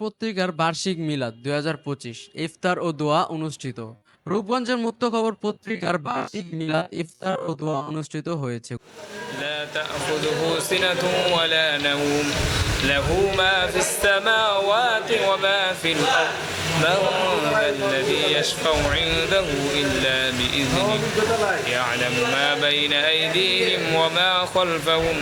পত্রিকার বার্ষিক মিলাদ দুই ইফতার ও দোয়া অনুষ্ঠিত রূপগঞ্জের মুক্ত খবর পত্রিকার বার্ষিক মিলাদ ইফতার ও দোয়া অনুষ্ঠিত হয়েছে لا تأخذه سنة ولا نوم له ما في السماوات وما في الأرض من ذا الذي يشفع عنده إلا بإذنه يعلم ما بين أيديهم وما خلفهم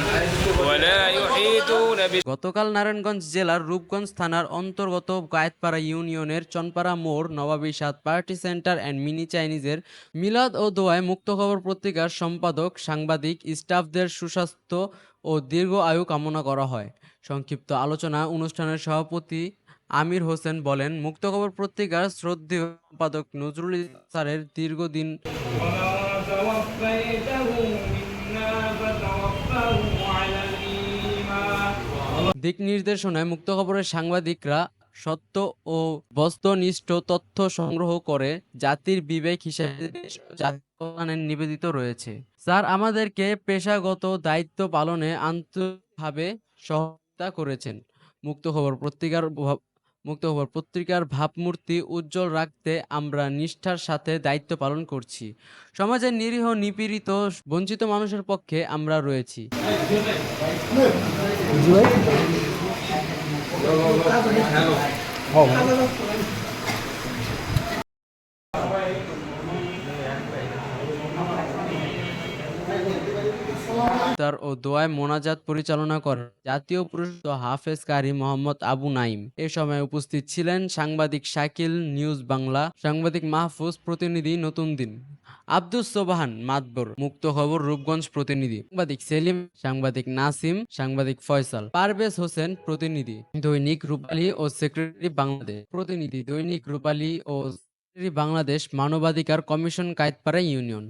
ولا يحيطون بشيء গতকাল নারায়ণগঞ্জ জেলার রূপগঞ্জ থানার অন্তর্গত গায়েতপাড়া ইউনিয়নের চনপাড়া মোড় নবাবী সাত পার্টি সেন্টার অ্যান্ড মিনি চাইনিজের মিলাদ ও দোয়ায় মুক্ত খবর পত্রিকার সম্পাদক সাংবাদিক স্টাফদের সুস্বাস্থ্য ও দীর্ঘ আয়ু কামনা করা হয় সংক্ষিপ্ত আলোচনা অনুষ্ঠানের সভাপতি আমির হোসেন বলেন মুক্তখবর পত্রিকার শ্রদ্ধেয় সম্পাদক নজরুল স্যারের দীর্ঘদিন দিক নির্দেশনায় মুক্ত খবরের সাংবাদিকরা সত্য ও বস্তুনিষ্ঠ তথ্য সংগ্রহ করে জাতির বিবেক হিসেবে নিবেদিত রয়েছে। স্যার, আমাদেরকে পেশাগত দায়িত্ব পালনে আন্তরিকভাবে সহায়তা করেছেন। মুক্ত খবর পত্রিকার মুক্ত খবর পত্রিকার ভাবমূর্তি উজ্জ্বল রাখতে আমরা নিষ্ঠার সাথে দায়িত্ব পালন করছি। সমাজের নিরীহ, নিপীড়িত, বঞ্চিত মানুষের পক্ষে আমরা রয়েছি। ইফতার ও দোয়ায় মোনাজাত পরিচালনা করেন। জাতীয় পুরস্কৃত হাফেজ কারি মোহাম্মদ আবু নাইম এ সময় উপস্থিত ছিলেন সাংবাদিক শাকিল নিউজ বাংলা, সাংবাদিক মাহফুজ প্রতিনিধি নতুন দিন। আব্দুস সোবাহান মাতবর, মুক্ত খবর রূপগঞ্জ প্রতিনিধি। সাংবাদিক সেলিম, সাংবাদিক নাসিম, সাংবাদিক ফয়সাল। পারভেজ হোসেন প্রতিনিধি। দৈনিক রূপালী ও সেক্রেটারি বাংলাদেশ। প্রতিনিধি দৈনিক রূপালী ও বাংলাদেশ মানবাধিকার কমিশন কায়েতপাড়া ইউনিয়ন।